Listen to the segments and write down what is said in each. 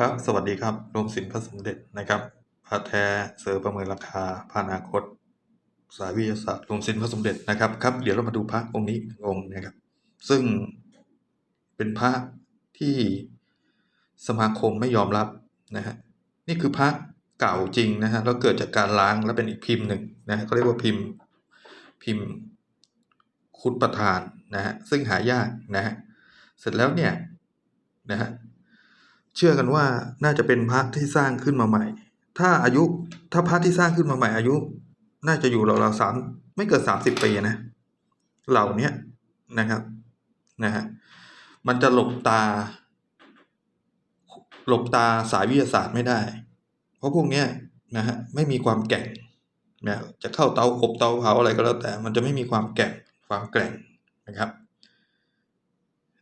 ครับ สวัสดีครับ รวมสินพระสมเด็จนะครับพระแท้เสือประเมินราคาพระอนาคต สายวิทยาศาสตร์รวมสินพระสมเด็จนะครับครับ เดี๋ยวเรามาดูพระองค์นี้องค์นะครับ ซึ่งเป็นพระที่สมาคมไม่ยอมรับนะฮะนี่คือพระเก่าจริงนะฮะแล้วเกิดจากการล้างแล้วเป็นอีกพิมพ์หนึ่งนะฮะเขาเรียกว่าพิมพ์พิมพ์คุดประธานนะฮะซึ่งหายากนะฮะเสร็จแล้วเนี่ยนะฮะ เชื่อกันว่าน่าจะเป็นพระที่สร้างขึ้นมาใหม่ ถ้าอายุถ้าพระที่สร้างขึ้นมาใหม่อายุ น่าจะอยู่ราวๆสามไม่เกินสามสิบปีนะ เหล่านี้นะครับนะฮะมันจะหลบตา หลบตาสายวิทยาศาสตร์ไม่ได้ เพราะพวกเนี้ยนะฮะไม่มีความแก่งนะจะเข้าเตาอบเตาเผาอะไรก็แล้วแต่ มันจะไม่มีความแก่งความแกร่งนะครับ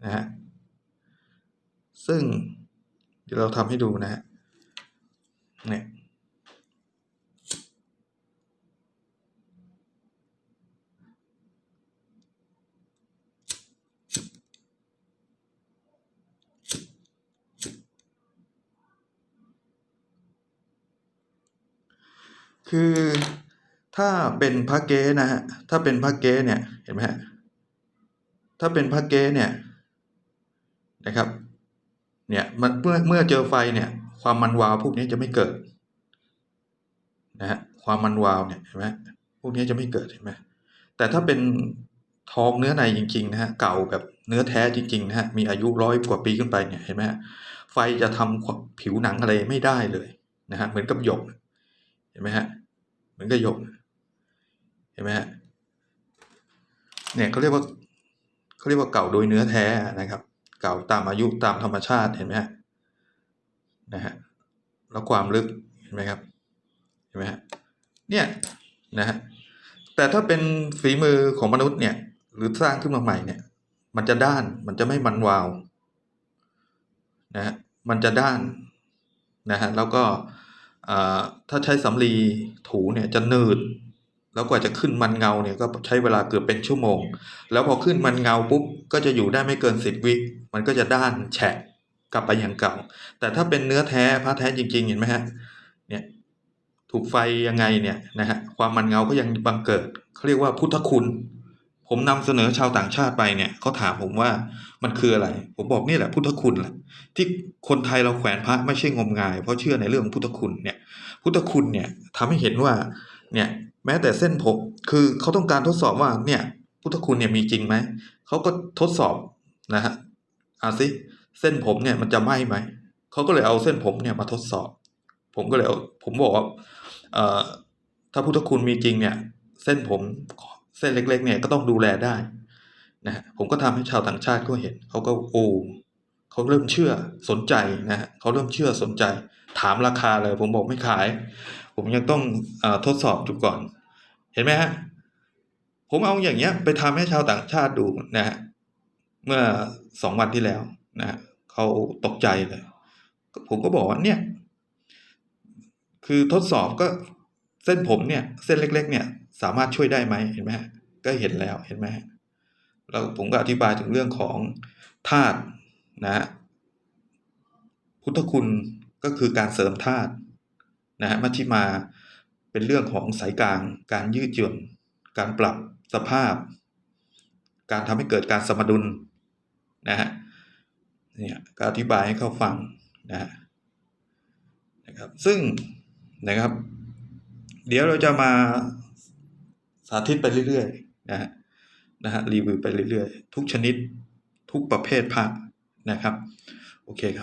นะฮะซึ่ง ดี๋ยวเราทำให้ดูนะฮะเนี่ยคือถ้าเป็นพระเก๊นะฮะ ถ้าเป็นพระเก๊เนี่ย เห็นไหมฮะ ถ้าเป็นพระเก๊เนี่ยนะครับ เนี่ยมันเมื่อเมื่อเจอไฟเนี่ย ความมันวาวพวกนี้จะไม่เกิดนะฮะความมันวาวเนี่ยเห็นไหมพวกนี้จะไม่เกิดเห็นไหมแต่ถ้าเป็นทองเนื้อในจริงๆนะฮะเก่าแบบเนื้อแท้จริงๆนะฮะมีอายุร้อยกว่าปีขึ้นไปเนี่ยเห็นไหมไฟจะทำผิวหนังอะไรไม่ได้เลยนะฮะเหมือนกับหยกเห็นไหมฮะเหมือนกับหยกเห็นไหมฮะเนี่ยเขาเรียกว่าเขาเรียกว่าเก่าโดยเนื้อแท้นะครับ เก่าตามอายุตามธรรมชาติเห็นไหมฮะนะฮะแล้วความลึกเห็นไหมครับเห็นไหมฮะเนี่ยนะฮะแต่ถ้าเป็นฝีมือของมนุษย์เนี่ยหรือสร้างขึ้นมาใหม่เนี่ย มันจะด้านมันจะไม่มันวาวนะฮะมันจะด้านนะฮะแล้วก็ถ้าใช้สำลีถูเนี่ยจะหนืด แล้วกว่าจะขึ้นมันเงาเนี่ยก็ใช้เวลาเกือบเป็นชั่วโมง แล้วพอขึ้นมันเงาปุ๊บก็จะอยู่ได้ไม่เกินสิบวิมันก็จะด้านแฉะกลับไปอย่างเก่า แต่ถ้าเป็นเนื้อแท้พระแท้จริง ๆ เห็นไหมฮะเนี่ยถูกไฟยังไงเนี่ยนะฮะความมันเงาก็ยังบังเกิดเขาเรียกว่าพุทธคุณ ผมนำเสนอชาวต่างชาติไปเนี่ยเขาถามผมว่ามันคืออะไร ผมบอกนี่แหละพุทธคุณแหละที่คนไทยเราแขวนพระไม่ใช่งมงาย เพราะเชื่อในเรื่องพุทธคุณเนี่ยพุทธคุณเนี่ยทำให้เห็นว่า เนี่ยแม้แต่เส้นผมคือเขาต้องการทดสอบว่าเนี่ยพุทธคุณเนี่ยมีจริงไหมเขาก็ทดสอบนะฮะอาซิเส้นผมเนี่ยมันจะไหมไหมเขาก็เลยเอาเส้นผมเนี่ยมาทดสอบ ผมก็เลยเอาผมบอกว่าถ้าพุทธคุณมีจริงเนี่ย เส้นผมเส้นเล็ก ๆ เนี่ยก็ต้องดูแลได้นะฮะผมก็ทำให้ชาวต่างชาติก็เห็นเขาก็โอ้เขาเริ่มเชื่อสนใจนะฮะเขาเริ่มเชื่อสนใจ ถามราคาเลย ผมบอกไม่ขาย ผมยังต้องอทดสอบดูก่อน เห็นไหมฮะ ผมเอาอย่างเงี้ยไปทำให้ชาวต่างชาติดูนะฮะ เมื่อสองวันที่แล้วนะฮะเขาตกใจเลย ผมก็บอกว่าเนี่ย คือทดสอบก็เส้นผมเนี่ย เส้นเล็ก ๆ เนี่ย สามารถช่วยได้ไหมเห็นไหมฮะก็เห็นแล้วเห็นไหมแล้วผมก็อธิบายถึงเรื่องของธาตุนะฮะพุทธคุณก็คือการเสริมธาตุ นะฮะมัชฌิมาเป็นเรื่องของสายกลาง การยืดหยุ่น การปรับสภาพ การทำให้เกิดการสมดุลนะฮะเนี่ยก็อธิบายให้เขาฟังนะฮะนะครับซึ่งนะครับ เดี๋ยวเราจะมาสาธิตไปเรื่อยๆนะฮะนะฮะรีวิวไปเรื่อยๆ ทุกชนิดทุกประเภทพระนะครับ โอเคครับ